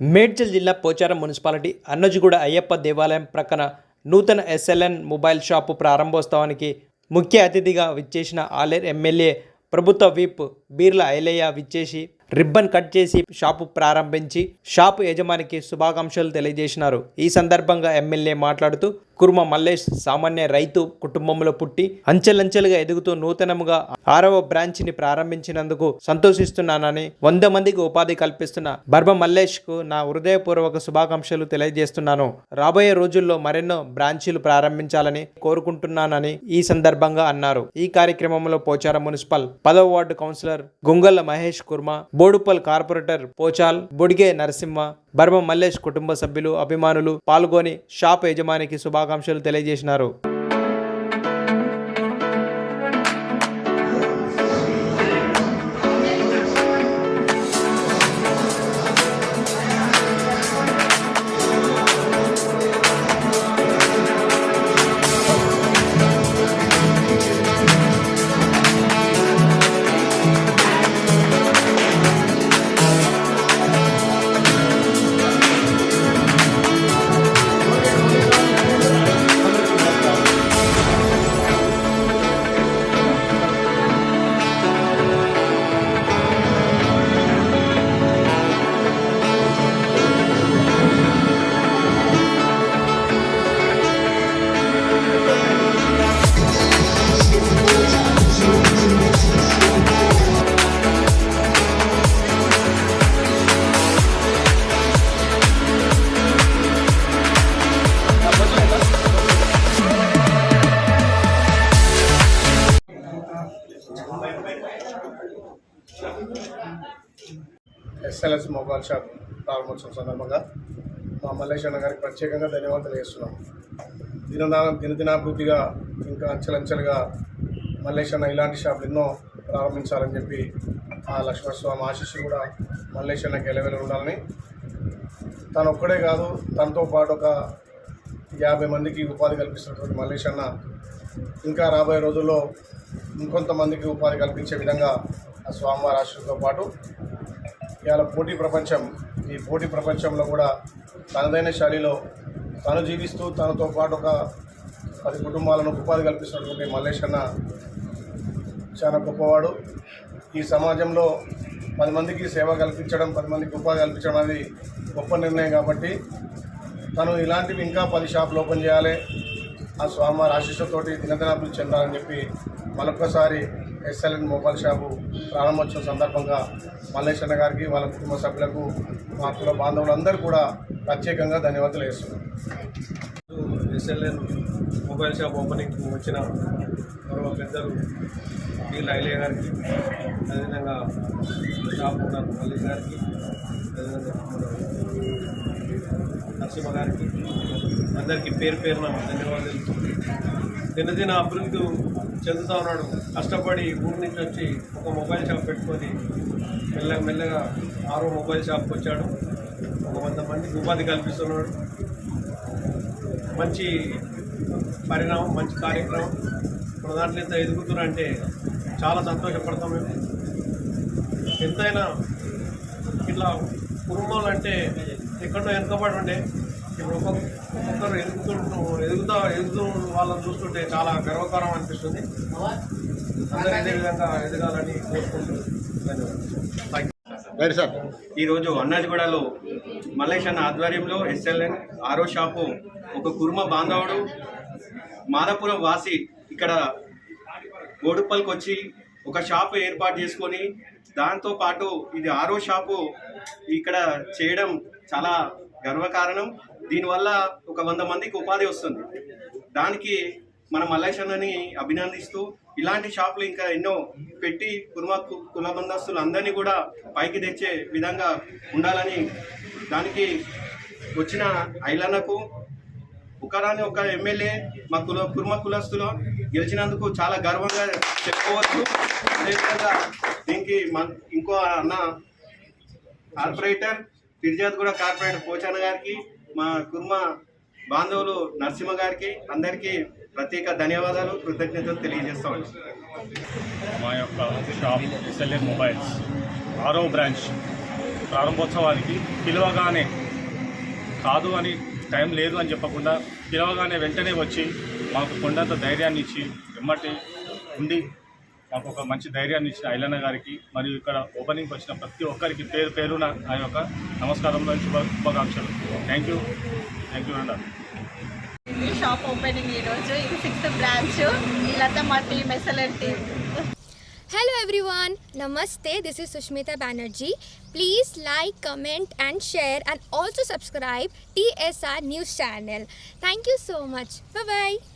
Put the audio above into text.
మేడ్చల్ జిల్లా పోచారం మున్సిపాలిటీ అన్నజుగూడ అయ్యప్ప దేవాలయం ప్రక్కన నూతన ఎస్ఎల్ఎన్ మొబైల్ షాపు ప్రారంభోత్సవానికి ముఖ్య అతిథిగా విచ్చేసిన ఆలేర్ ఎమ్మెల్యే ప్రభుత్వ విప్ బీర్ల ఐలయ్య విచ్చేసి రిబ్బన్ కట్ చేసి షాపు ప్రారంభించి షాపు యజమానికి శుభాకాంక్షలు తెలియజేసినారు. ఈ సందర్భంగా ఎమ్మెల్యే మాట్లాడుతూ కుర్మ మల్లేష్ సామాన్య రైతు కుటుంబంలో పుట్టి అంచెలంచెలుగా ఎదుగుతూ నూతనముగా ఆరవ బ్రాంచ్ని ప్రారంభించినందుకు సంతోషిస్తున్నానని వంద మందికి ఉపాధి కల్పిస్తున్న బర్మ మల్లేష్కు నా హృదయపూర్వక శుభాకాంక్షలు తెలియజేస్తున్నాను. రాబోయే రోజుల్లో మరెన్నో బ్రాంచీలు ప్రారంభించాలని కోరుకుంటున్నానని ఈ సందర్భంగా అన్నారు. ఈ కార్యక్రమంలో పోచారం మున్సిపల్ పదవ ward councillor Gungalla Mahesh Kurma Boduppal corporator Pochal Bodige Narasimha Barma Mallesh కుటుంబ సభ్యులు అభిమానులు పాల్గొని షాప్ యజమానికి శుభాకాంక్షలు తెలియజేసినారు. ఎస్ఎల్ఎస్ మొబైల్ షాప్ ప్రారంభోత్సవం సందర్భంగా మా మల్లేష్ గారికి ప్రత్యేకంగా ధన్యవాదాలు చేస్తున్నాం దినదా దినదినాభివృద్ధిగా ఇంకా అంచెలంచెలుగా మల్లేష్ ఇలాంటి షాపులు ఎన్నో ప్రారంభించాలని చెప్పి ఆ లక్ష్మణస్వామి ఆశీస్సు కూడా మల్లేష్ అన్నకి ఉండాలని. తను ఒక్కడే కాదు తనతో పాటు ఒక యాభై మందికి ఉపాధి కల్పిస్తున్నటువంటి మల్లేశన్న ఇంకా రాబోయే రోజుల్లో ఇంకొంతమందికి ఉపాధి కల్పించే విధంగా ఆ స్వామివారి ఆశీస్సుతో పాటు ఇవాళ పోటీ ప్రపంచం ఈ పోటీ ప్రపంచంలో కూడా తనదైన శైలిలో తను జీవిస్తూ తనతో పాటు ఒక పది కుటుంబాలను ఉపాధి కల్పిస్తున్నటువంటి మల్లేష్ అన్న చాలా గొప్పవాడు. ఈ సమాజంలో పది మందికి సేవ కల్పించడం పది మందికి ఉపాధి కల్పించడం అనేది గొప్ప నిర్ణయం కాబట్టి తను ఇలాంటివి ఇంకా పది షాపులు ఓపెన్ చేయాలి. ఆ స్వామివారి ఆశీస్సుతోటి దినదినాభివృద్ధి చెందాలని చెప్పి మరొకసారి ఎస్ఎల్ఎన్ మొబైల్ షాపు ప్రారంభోత్సవం సందర్భంగా మల్లేశన్న గారికి వాళ్ళ కుటుంబ సభ్యులకు మా కుల బాంధవులందరూ కూడా ప్రత్యేకంగా ధన్యవాదాలు వేస్తున్నాం. ఎస్ఎల్ఎన్ మొబైల్ షాప్ ఓపెనింగ్ వచ్చిన మరో పెద్దలు డి లైలయ్య గారికి అదేవిధంగా షాప్ ఉన్నారు మల్లేష్ గారికి నరసింహ గారికి అందరికీ పేరు పేరున ధన్యవాదాలు. దినదిన అభివృద్ధి చెందుతా ఉన్నాడు కష్టపడి ఊరి నుంచి వచ్చి ఒక మొబైల్ షాప్ పెట్టుకొని మెల్లగా మెల్లగా ఆరో మొబైల్ షాప్కి వచ్చాడు. ఒక వంద మందికి ఉపాధి కల్పిస్తున్నాడు. మంచి పరిణామం మంచి కార్యక్రమం. మన దాంట్లో ఎంత ఎదుగుతున్నారంటే చాలా సంతోషపడతాం మేము. ఎంతైనా ఇట్లా కుటుంబాలు అంటే ఎక్కడో వెనుకబడి ఉండే ఇప్పుడు ఒక్కొక్క ఒక్కొక్కరు ఎదుగుతుంటూ ఎదుగుతా ఎదుగుతూ వాళ్ళని చూస్తుంటే చాలా గర్వకారం అనిపిస్తుంది. అందరూ ఇదే విధంగా ఎదగాలని కోరుకుంటూ ధన్యవాదాలు. Right sir. ఈరోజు అన్నాజిగూడలో మల్లేష్ అన్న ఆధ్వర్యంలో ఎస్ఎల్ఎన్ ఆరో షాపు ఒక కుర్మ బాంధవుడు మాదాపురం వాసి ఇక్కడ బోడుప్పల్కి వచ్చి ఒక షాపు ఏర్పాటు చేసుకొని దాంతో పాటు ఇది ఆరో షాపు ఇక్కడ చేయడం చాలా గర్వకారణం దీనివల్ల ఒక వంద మందికి ఉపాధి వస్తుంది. దానికి మన మల్లేష్ అభినందిస్తూ ఇలాంటి షాపులు ఇంకా ఎన్నో పెట్టి కుర్మ కుల బంధస్తులు అందరినీ కూడా పైకి తెచ్చే విధంగా ఉండాలని దానికి వచ్చిన ఐలన్నకు ఒకరాని ఒక ఎమ్మెల్యే మా కుల కుర్మ కులస్తులో గెలిచినందుకు చాలా గర్వంగా చెప్పుకోవచ్చు. అదేవిధంగా దీనికి మన ఇంకో అన్న కార్పొరేటర్ కూడా కార్పొరేటర్ పోచన్న గారికి మా కుర్మ బాంధవులు నరసింహ గారికి అందరికీ ప్రత్యేక ధన్యవాదాలు కృతజ్ఞతలు తెలియజేస్తాం మా యొక్క షాప్ ఎస్ఎల్ఎన్ మొబైల్స్ ఆరో బ్రాంచ్ ప్రారంభోత్సవానికి పిలవగానే కాదు అని టైం లేదు అని చెప్పకుండా పిలవగానే వెంటనే వచ్చి మాకు కొండంత ధైర్యాన్ని ఇచ్చి ఎమ్మటి ఉండి మాకు ఒక మంచి ధైర్యాన్ని ఇచ్చిన ఐలన్న గారికి మరియు ఇక్కడ ఓపెనింగ్కి వచ్చిన ప్రతి ఒక్కరికి పేరు పేరున ఆ యొక్క నమస్కారంలో శుభ శుభాకాంక్షలు థ్యాంక్ యూ థ్యాంక్ యూ అండి ఈ షాప్ ఓపెనింగ్ ఈరోజు ఇది సిక్స్త్ బ్రాంచ్ వీళ్ళంతా మా team SLN team everyone, Namaste. This is Sushmita Banerjee. Please like, comment, and share, and also subscribe TSR News channel. Thank you so much. Bye bye.